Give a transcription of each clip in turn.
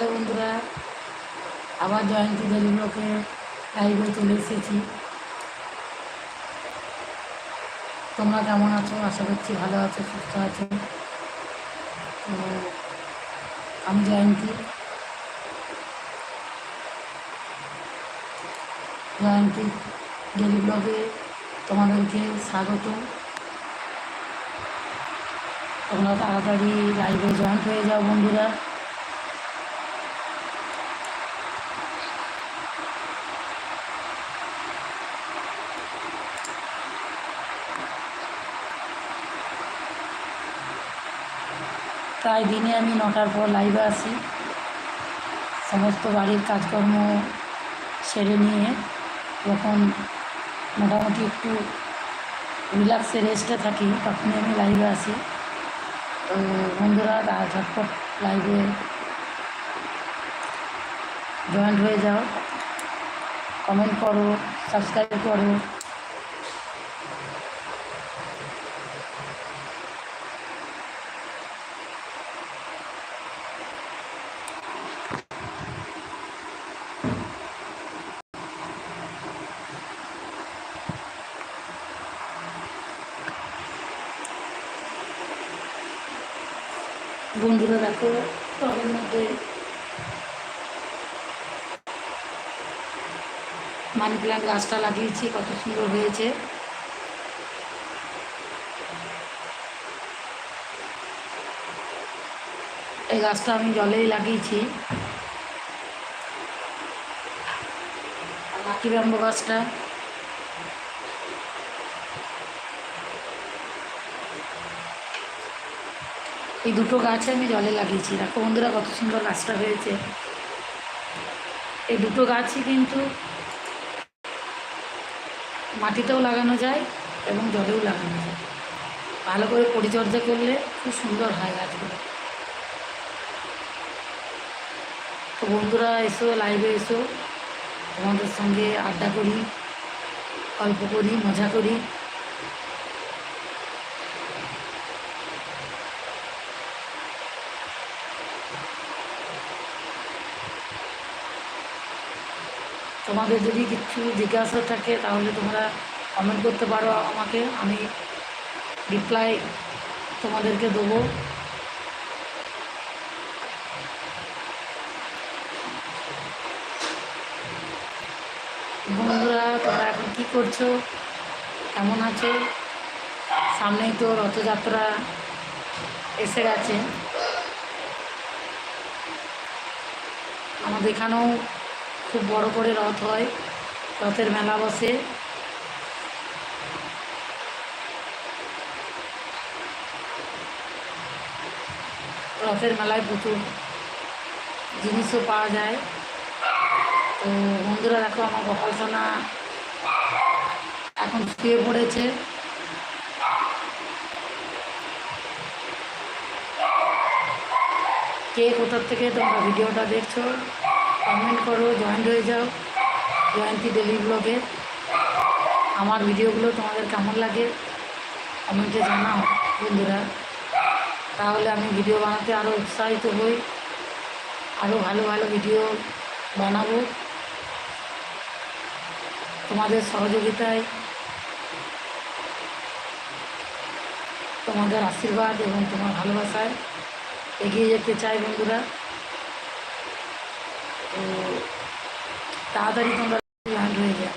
Hello বন্ধুরা আবার জয়ন্তী দেবীগুলোকে লাইভে চলে এসেছি। তোমরা কেমন আছো? আশা করছি ভালো আছো, সুস্থ আছো। তো, আমি জয়ন্তী। জয়ন্তী ডেলি ব্লগে তোমাদেরকে স্বাগত। তোমরা তাড়াতাড়ি লাইভে জয়েন্ট হয়ে যাও বন্ধুরা। প্রায় দিনে আমি নটার পর লাইভে আসি সমস্ত বাড়ির কাজকর্ম সেরে নিয়ে যখন মোটামুটি একটু রিল্যাক্সে রেস্টে থাকি, তখনই আমি লাইভে আসি তো বন্ধুরা তারা ঝটপট লাইভে জয়েন্ট হয়ে যাও। কমেন্ট করো সাবস্ক্রাইব করো। বন্ধুরা দেখো, টবের মধ্যে মানি প্ল্যান্ট গাছটা লাগিয়েছি, কত সুন্দর হয়েছে। এই গাছটা আমি জলেই লাগিয়েছি। লাকি ব্যাম্বো গাছটা। এই দুটো গাছ আমি জলে লাগিয়েছি। দেখো বন্ধুরা, কত সুন্দর গাছটা হয়েছে। এই দুটো গাছই কিন্তু মাটিতেও লাগানো যায় এবং জলেও লাগানো যায়। ভালো করে পরিচর্যা করলে খুব সুন্দর হয় গাছগুলো। তো বন্ধুরা, এসো লাইভে এসো। তোমাদের সঙ্গে আড্ডা করি, গল্প করি, মজা করি। তোমাদের যদি কিছু জিজ্ঞাসা থাকে, তাহলে তোমরা কমেন্ট করতে পারো আমাকে। আমি রিপ্লাই তোমাদেরকে দেবো। বন্ধুরা, তোমরা এখন কী করছ? কেমন আছো? সামনেই তো রথযাত্রা এসে গেছে। আমাদের এখানেও খুব বড় করে রথ হয়। রথের মেলা বসে। রথের মেলায় প্রচুর জিনিসও পাওয়া যায়। তো বন্ধুরা দেখো আমার গোপালসোনা এখন শুয়ে পড়েছে। কে কোথার থেকে তোমরা ভিডিওটা দেখছ? কমেন্ট করো জয়েন্ট হয়ে যাও, জয়ন্তী ডেলি ব্লগে আমার ভিডিওগুলো তোমাদের কেমন লাগে? কমেন্টে জানাও, বন্ধুরা। তাহলে আমি ভিডিও বানাতে আরও উৎসাহিত হই। আরও ভালো ভালো ভিডিও বানাবো। তোমাদের সহযোগিতায়, তোমাদের আশীর্বাদ এবং তোমার ভালোবাসায় এগিয়ে যেতে চাই, বন্ধুরা। তাড়াতাড়ি তোমরা ল্যান্ড হয়ে যায়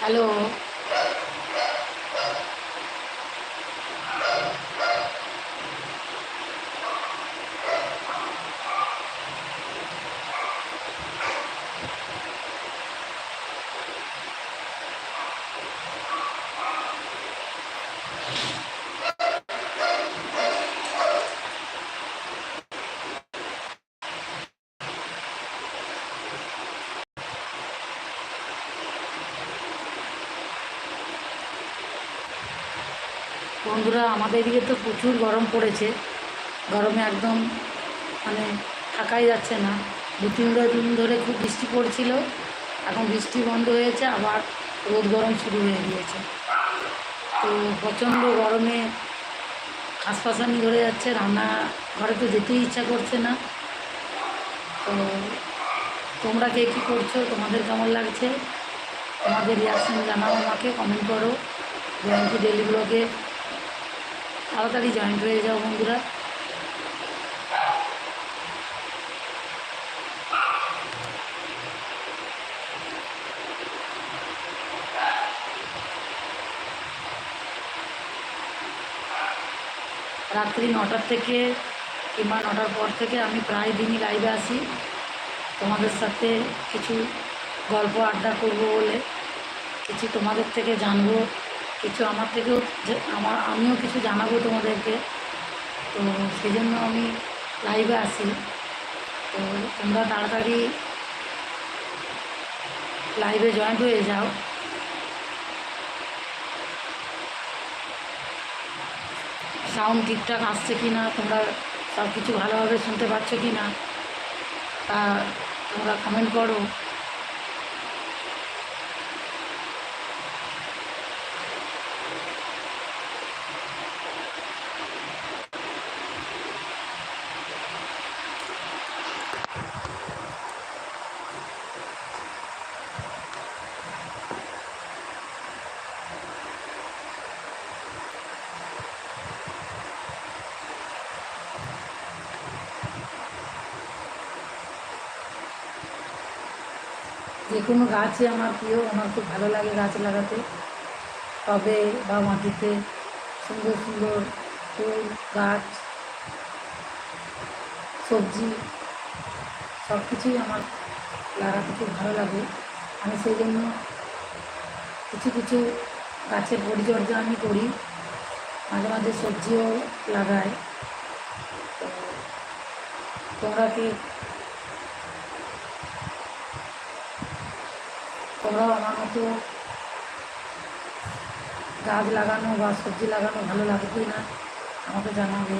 হ্যালো বন্ধুরা, আমাদের এদিকে তো প্রচুর গরম পড়েছে। গরমে একদম মানে থাকাই যাচ্ছে না। দু তিন দিন ধরে খুব বৃষ্টি পড়ছিল। এখন বৃষ্টি বন্ধ হয়েছে, আবার রোদ গরম শুরু হয়ে গিয়েছে। তো প্রচণ্ড গরমে হাসপাসানি ধরে যাচ্ছে রান্না ঘরে তো যেতেই ইচ্ছা করছে না। তো তোমরা কে কী করছ, তোমাদের কেমন লাগছে? তোমাদের রিয়াকশান জানাও আমাকে কমেন্ট করো। জয়ন্তী ডেলি ব্লগে তাড়াতাড়ি জয়েন্ট হয়ে যাও বন্ধুরা। রাত্রি নটার থেকে কিংবা নটার পর থেকে আমি প্রায় দিনই লাইভে আসি তোমাদের সাথে কিছু গল্প আড্ডা করব বলে, কিছু তোমাদের থেকে জানব। কিছু আমার থেকেও আমার, আমিও কিছু জানাব তোমাদেরকে। তো সেই জন্য আমি লাইভে আসি তো তোমরা তাড়াতাড়ি লাইভে জয়েন্ট হয়ে যাও। সাউন্ড ঠিকঠাক আসছে কি না তোমরা সব কিছু ভালোভাবে শুনতে পাচ্ছ কি না তা তোমরা কমেন্ট করো। যে কোনো গাছই আমার প্রিয়, আমার খুব ভালো লাগে গাছ লাগাতে। টবে বা মাটিতে সুন্দর সুন্দর ফুল, গাছ, সবজি সব কিছুই আমার লাগাতে খুব ভালো লাগে। আমি সেই জন্য কিছু কিছু গাছের পরিচর্যা আমি করি। মাঝে মাঝে সবজিও লাগাই। তোমরা কি তোমরাও আমার মতো গাছ লাগানো বা সবজি লাগানো ভালো লাগবে না আমাকে জানাবে।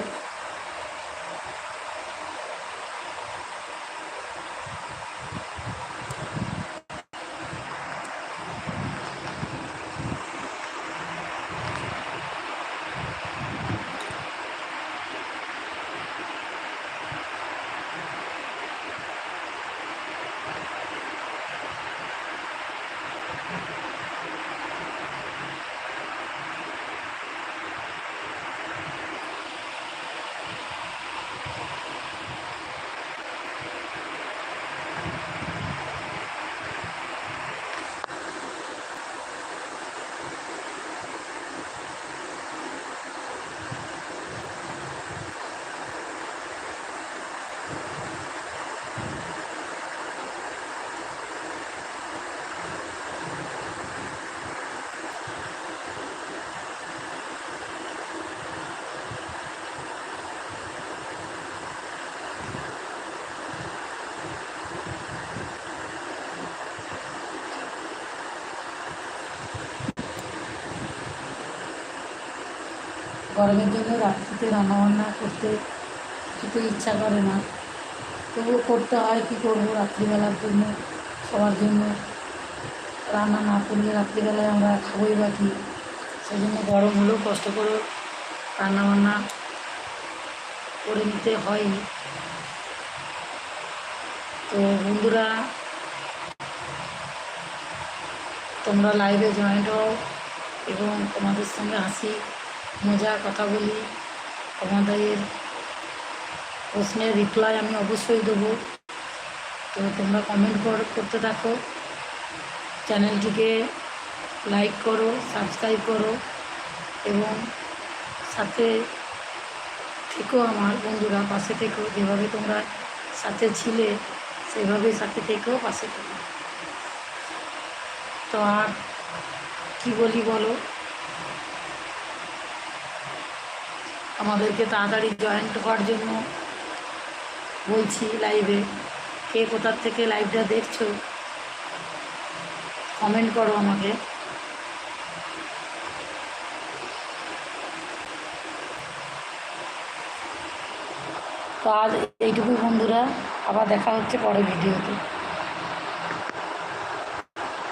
গরমের জন্য রাত্রিতে রান্নাবান্না করতে কিছু ইচ্ছা করে না। তবুও করতে হয়, কী করব রাত্রিবেলার জন্য, সবার জন্য। রান্না না করলে রাত্রিবেলায় আমরা খাবই বা কী? সেই জন্য গরম হলেও কষ্ট করে রান্নাবান্না করে নিতে হয়। তো বন্ধুরা, তোমরা লাইভে জয়েন্ট হও এবং তোমাদের সঙ্গে হাসি মজা কথা বলি, তোমাদের প্রশ্নের রিপ্লাই আমি অবশ্যই দেবো। তো তোমরা কমেন্ট করতে থাকো। চ্যানেলটিকে লাইক করো সাবস্ক্রাইব করো এবং সাথে থেকো আমার বন্ধুরা, পাশে থেকো। যেভাবে তোমরা সাথে ছিলে, সেভাবে সাথে থেকেও পাশে থেকো। তো আর কী বলি বলো? আমাদেরকে তাড়াতাড়ি জয়েন্ট হওয়ার জন্য বলছি লাইভে কে কোথার থেকে লাইভটা দেখছ? কমেন্ট করো আমাকে। তো আজ এইটুকুই বন্ধুরা, আবার দেখা হচ্ছে পরে ভিডিওতে